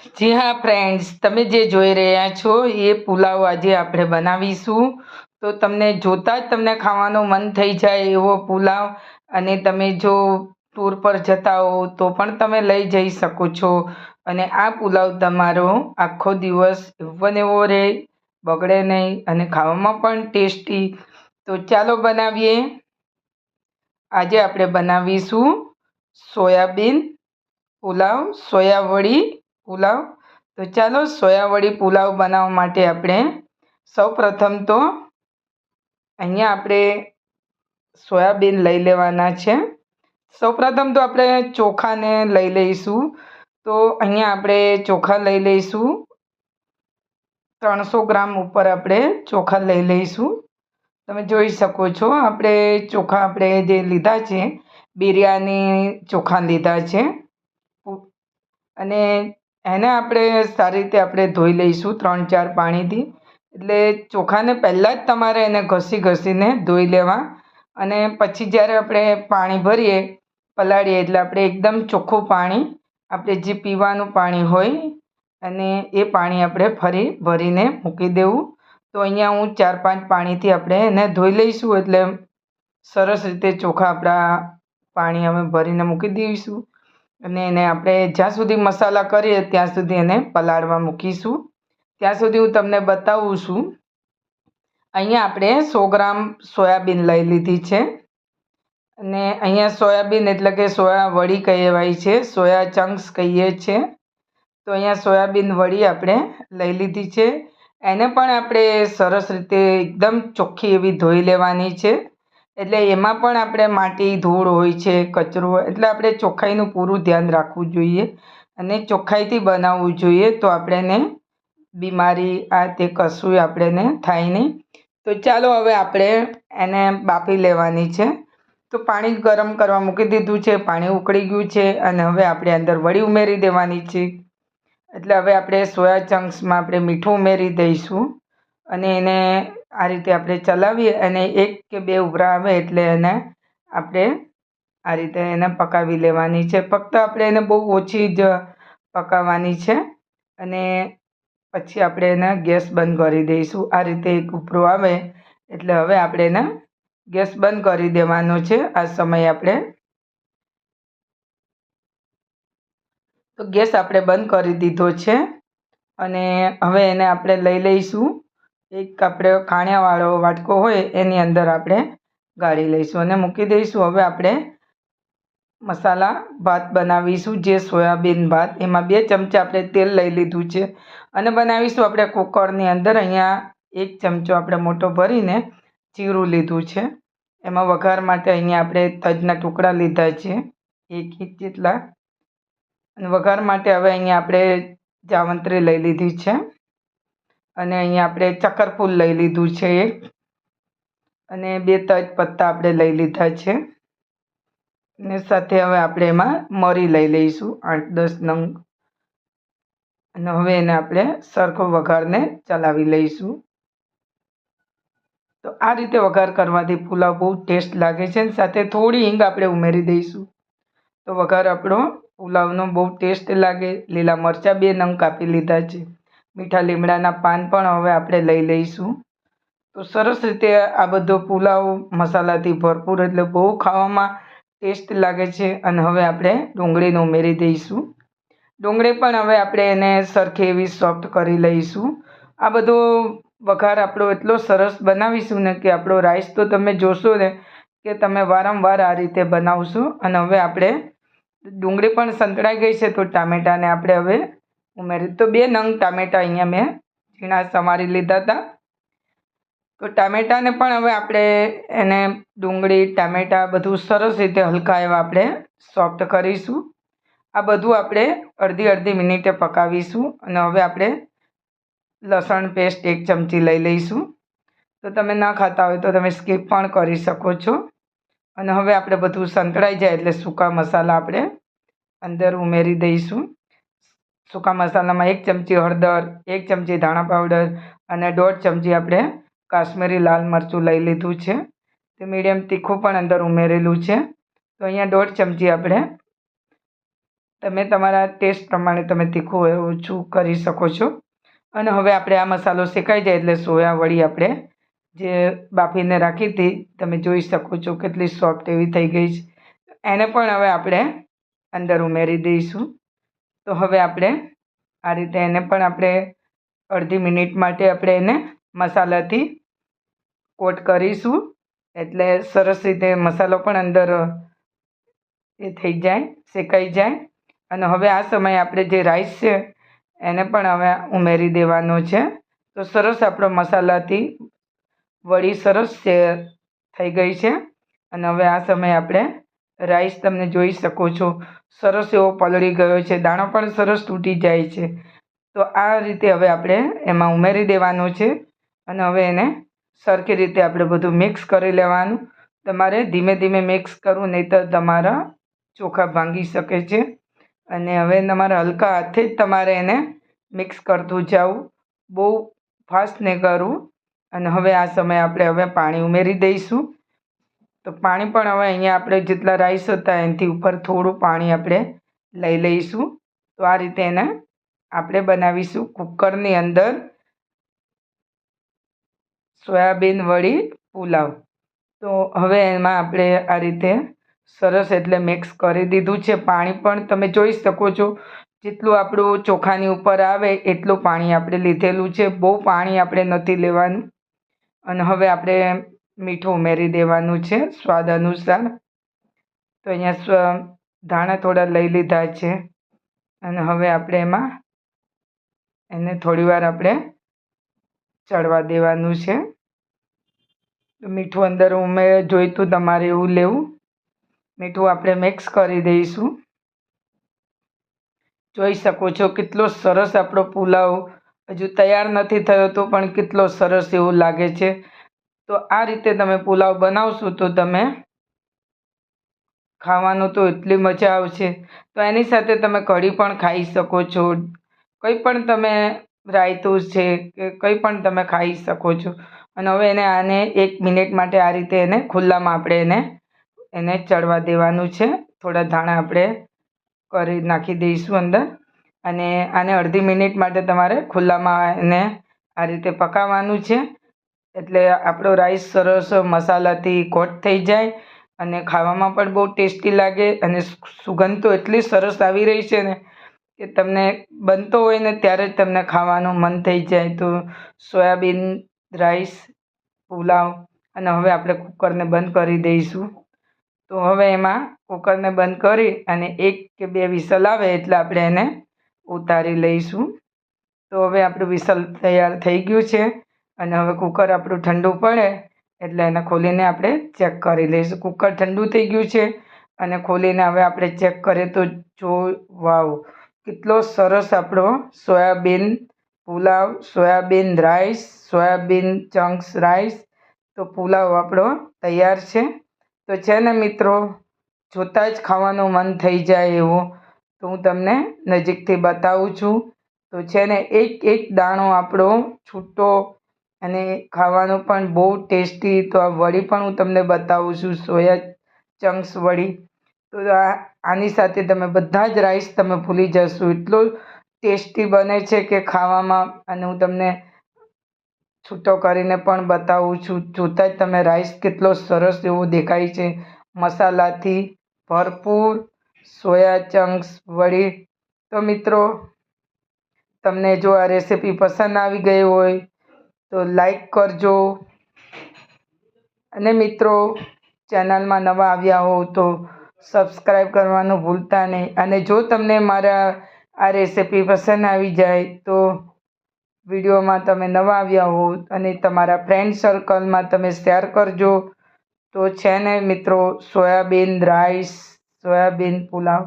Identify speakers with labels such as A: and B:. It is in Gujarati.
A: જી હા ફ્રેન્ડ્સ તમે જે જોઈ રહ્યા છો એ પુલાવ આજે આપણે બનાવીશું. તો તમને જોતાં જ તમને ખાવાનું મન થઈ જાય એવો પુલાવ. અને તમે જો ટૂર પર જતા હો તો પણ તમે લઈ જઈ શકો છો. અને આ પુલાવ તમારો આખો દિવસ એવો ને એવો રહે, બગડે નહીં અને ખાવામાં પણ ટેસ્ટી. તો ચાલો બનાવીએ. આજે આપણે બનાવીશું સોયાબીન પુલાવ સોયાવડી પુલાવ. તો ચાલો સોયાવડી પુલાવ બનાવવા માટે આપણે સૌ પ્રથમ તો અહીંયા આપણે સોયાબીન લઈ લેવાના છે. સૌ પ્રથમ તો આપણે ચોખાને લઈ લઈશું. તો અહીંયા આપણે ચોખા લઈ લઈશું. ત્રણસો ગ્રામ ઉપર આપણે ચોખા લઈ લઈશું. તમે જોઈ શકો છો આપણે ચોખા આપણે જે લીધા છે, બિરયાની ચોખા લીધા છે. અને એને આપણે સારી રીતે આપણે ધોઈ લઈશું ત્રણ ચાર પાણીથી. એટલે ચોખાને પહેલાં જ તમારે એને ઘસી ઘસીને ધોઈ લેવા. અને પછી જ્યારે આપણે પાણી ભરીએ, પલાળીએ, એટલે આપણે એકદમ ચોખ્ખું પાણી, આપણે જે પીવાનું પાણી હોય, અને એ પાણી આપણે ફરી ભરીને મૂકી દેવું. તો અહીંયા હું ચાર પાંચ પાણીથી આપણે એને ધોઈ લઈશું, એટલે સરસ રીતે ચોખા આપણા પાણી અમે ભરીને મૂકી દઈશું. અને એને આપણે જ્યાં સુધી મસાલા કરીએ ત્યાં સુધી એને પલાળવા મૂકીશું. ત્યાં સુધી હું તમને બતાવું છું. અહીંયા આપણે સો ગ્રામ સોયાબીન લઈ લીધી છે. અને અહીંયા સોયાબીન એટલે કે સોયા વડી કહેવાય છે, સોયા ચંક્સ કહીએ છીએ તો અહીંયા સોયાબીન વડી આપણે લઈ લીધી છે. એને પણ આપણે સરસ રીતે એકદમ ચોખ્ખી એવી ધોઈ લેવાની છે. એટલે એમાં પણ આપણે માટી, ધૂળ હોય છે, કચરો એટલે આપણે ચોખ્ખાઈનું પૂરું ધ્યાન રાખવું જોઈએ અને ચોખ્ખાઈથી બનાવવું જોઈએ તો આપણને બીમારી, આ તે કશું આપણને થાય નહીં. તો ચાલો હવે આપણે એને બાફી લેવાની છે. તો પાણી ગરમ કરવા મૂકી દીધું છે, પાણી ઉકળી ગયું છે અને હવે આપણે અંદર વડી ઉમેરી દેવાની છે. એટલે હવે આપણે સોયા ચંક્સમાં આપણે મીઠું ઉમેરી દઈશું અને એને આ રીતે આપણે ચલાવીએ અને એક કે બે ઉભરા આવે એટલે એને આપણે આ રીતે એને પકાવી લેવાની છે. ફક્ત આપણે એને બહુ ઓછી જ પકાવવાની છે અને પછી આપણે એને ગેસ બંધ કરી દઈશું. આ રીતે એક ઉપરો આવે એટલે હવે આપણે એને ગેસ બંધ કરી દેવાનો છે. આ સમયે આપણે તો ગેસ આપણે બંધ કરી દીધો છે અને હવે એને આપણે લઈ લઈશું. એક આપણે ખાણિયાવાળો વાટકો હોય એની અંદર આપણે ગાળી લઈશું અને મૂકી દઈશું. હવે આપણે મસાલા ભાત બનાવીશું, જે સોયાબીન ભાત, એમાં બે ચમચા આપણે તેલ લઈ લીધું છે. અને બનાવીશું આપણે કુકરની અંદર, અહીંયા એક ચમચો આપણે મોટો ભરીને જીરું લીધું છે. એમાં વઘાર માટે અહીંયા આપણે તજના ટુકડા લીધા છે, એક ઇંચ જેટલા. અને વઘાર માટે હવે અહીંયા આપણે જાવંત્રી લઈ લીધી છે. અને અહીંયા આપણે ચક્કરફૂલ લઈ લીધું છે એક. અને બે તજ પત્તા આપણે લઈ લીધા છે. અને સાથે હવે આપણે એમાં મરી લઈ લઈશું, આઠ, દસ, નંગ. અને હવે એને આપણે સરખો વઘારને ચલાવી લઈશું. તો આ રીતે વઘાર કરવાથી પુલાવ બહુ ટેસ્ટ લાગે છે અને સાથે થોડી હિંગ આપણે ઉમેરી દઈશું. તો વઘાર આપણો પુલાવનો બહુ ટેસ્ટ લાગે. લીલા મરચાં બે નંગ કાપી લીધા છે. મીઠા લીમડાના પાન પણ હવે આપણે લઈ લઈશું. તો સરસ રીતે આ બધો પુલાવ મસાલાથી ભરપૂર એટલે બહુ ખાવામાં ટેસ્ટ લાગે છે અને હવે આપણે ડુંગળીને ઉમેરી દઈશું. ડુંગળી પણ હવે આપણે એને સરખી એવી સોફ્ટ કરી લઈશું. આ બધો વઘાર આપણો એટલો સરસ બનાવીશું ને કે આપણો રાઈસ તો તમે જોશો ને કે તમે વારંવાર આ રીતે બનાવશો. અને હવે આપણે ડુંગળી પણ સંતળાઈ ગઈ છે તો ટામેટાને આપણે હવે ઉમેરી તો બે નંગ ટામેટાં અહીંયા મેં ઝીણા સમારી લીધા હતા. તો ટામેટાને પણ હવે આપણે એને ડુંગળી, ટામેટાં બધું સરસ રીતે હલકા એવા આપણે સોફ્ટ કરીશું. આ બધું આપણે અડધી અડધી મિનિટે પકાવીશું અને હવે આપણે લસણ પેસ્ટ એક ચમચી લઈ લઈશું. તો તમે ના ખાતા હોય તો તમે સ્કીપ પણ કરી શકો છો. અને હવે આપણે બધું સંતળાઈ જાય એટલે સૂકા મસાલા આપણે અંદર ઉમેરી દઈશું. સૂકા મસાલામાં એક ચમચી હળદર, એક ચમચી ધાણા પાવડર અને દોઢ ચમચી આપણે કાશ્મીરી લાલ મરચું લઈ લીધું છે. તે મીડિયમ તીખું પણ અંદર ઉમેરેલું છે. તો અહીંયા દોઢ ચમચી આપણે તમે તમારા ટેસ્ટ પ્રમાણે તમે તીખું ઓછું કરી શકો છો. અને હવે આપણે આ મસાલો શેકાઈ જાય એટલે સોયા વડી આપણે જે બાફીને રાખી હતી, તમે જોઈ શકો છો કેટલી સોફ્ટ એવી થઈ ગઈ છે. એને પણ હવે આપણે અંદર ઉમેરી દઈશું. તો હવે આપણે આ રીતે એને પણ આપણે અડધી મિનિટ માટે આપણે એને મસાલાથી કોટ કરીશું. એટલે સરસ રીતે મસાલો પણ અંદર એ થઈ જાય, શેકાઈ જાય. અને હવે આ સમયે આપણે જે રાઈસ છે, એને પણ હવે ઉમેરી દેવાનો છે. તો સરસ આપણો મસાલાથી વળી સરસ થઈ ગઈ છે. અને હવે આ સમયે આપણે રાઈસ તમને જોઈ શકો છો. સરસ એવો પલળી ગયો છે, દાણો પણ સરસ તૂટી જાય છે. તો આ રીતે હવે આપણે એમાં ઉમેરી દેવાનું છે અને હવે એને સરખી રીતે આપણે બધું મિક્સ કરી લેવાનું. તમારે ધીમે ધીમે મિક્સ કરવું નહીં તો તમારા ચોખા ભાંગી શકે છે. અને હવે તમારા હલકા હાથે જ તમારે એને મિક્સ કરતું જવું. બહુ ફાસ્ટ નહીં કરવું અને હવે આ સમયે આપણે હવે પાણી ઉમેરી દઈશું. તો પાણી પણ હવે અહીંયા આપણે જેટલા રાઈસ હતા એનાથી ઉપર થોડું પાણી આપણે લઈ લઈશું. તો આ રીતે એને આપણે બનાવીશું કુકરની અંદર સોયાબીન વળી પુલાવ. તો હવે એમાં આપણે આ રીતે સરસ એટલે મિક્સ કરી દીધું છે. પાણી પણ તમે જોઈ શકો છો, જેટલું આપણું ચોખાની ઉપર આવે એટલું પાણી આપણે લીધેલું છે. બહુ પાણી આપણે નથી લેવાનું. અને હવે આપણે મીઠું ઉમેરી દેવાનું છે, સ્વાદ અનુસાર. તો અહીંયા ધાણા થોડા લઈ લીધા છે. અને હવે આપણે એમાં એને થોડીવાર આપણે ચડવા દેવાનું છે. મીઠું અંદર ઉમેર જોઈતું, તમારે એવું લેવું. મીઠું આપણે મિક્સ કરી દઈશું. જોઈ શકો છો કેટલો સરસ આપણો પુલાવ. હજુ તૈયાર નથી થયો તો પણ કેટલો સરસ એવું લાગે છે. તો આ રીતે તમે પુલાવ બનાવશો તો તમે ખાવાનું તો એટલી મજા આવશે. તો એની સાથે તમે કઢી પણ ખાઈ શકો છો. કંઈ પણ તમે રાયતું છે કે કંઈ પણ તમે ખાઈ શકો છો. અને હવે એને આને એક મિનિટ માટે આ રીતે એને ખુલ્લામાં આપણે એને એને ચડવા દેવાનું છે. થોડા ધાણા આપણે કરી નાખી દઈશું અંદર. અને આને અડધી મિનિટ માટે તમારે ખુલ્લામાં એને આ રીતે પકાવવાનું છે. એટલે આપણો રાઈસ સરસ મસાલાથી કોટ થઈ જાય અને ખાવામાં પણ બહુ ટેસ્ટી લાગે અને સુગંધ તો એટલી સરસ આવી રહી છે ને કે તમને બનતો હોય ને ત્યારે જ તમને ખાવાનું મન થઈ જાય. તો સોયાબીન રાઈસ પુલાવ અને હવે આપણે કુકરને બંધ કરી દઈશું. તો હવે એમાં કુકરને બંધ કરી અને એક કે બે વિસલ આવે એટલે આપણે એને ઉતારી લઈશું. તો હવે આપણું વિસલ તૈયાર થઈ ગયું છે. અને હવે કુકર આપણું ઠંડુ પડે, એટલે એને ખોલીને આપણે ચેક કરી લઈશું. કુકર ઠંડુ થઈ ગયું છે અને ખોલીને હવે આપણે ચેક કરીએ તો જો, વાવ, કેટલો સરસ આપણો soybean pulao, soybean rice soybean chunks rice તો પુલાવ આપણો તૈયાર છે. તો છે ને મિત્રો, જોતાં જ ખાવાનું મન થઈ જાય એવું. તો હું તમને નજીકથી બતાવું છું. તો છે ને એક એક દાણો આપણો છૂટો અને ખાવાનું પણ બહુ ટેસ્ટી તો આ વડી પણ હું તમને બતાવું છું, સોયા ચંક્સ વડી. તો આ, આની સાથે તમે બધા જ રાઈસ તમે ભૂલી જશો. એટલો ટેસ્ટી બને છે કે ખાવામાં, અને હું તમને છૂટો કરીને પણ બતાવું છું. જોતાં જ તમે રાઈસ કેટલો સરસ એવો દેખાય છે. મસાલાથી ભરપૂર સોયા ચંક્સ વડી. તો મિત્રો, તમને જો આ રેસીપી પસંદ આવી ગઈ હોય તો લાઈક કરજો. અને મિત્રો, ચેનલમાં નવા આવ્યા હો તો સબસ્ક્રાઈબ કરવાનું ભૂલતા નહીં. અને જો તમને મારા આ રેસીપી પસંદ આવી જાય તો વિડીયોમાં તમે નવા આવ્યા હો અને તમારા ફ્રેન્ડ સર્કલમાં તમે શેર કરજો. તો છે ને મિત્રો, સોયાબીન રાઈસ સોયાબીન પુલાવ.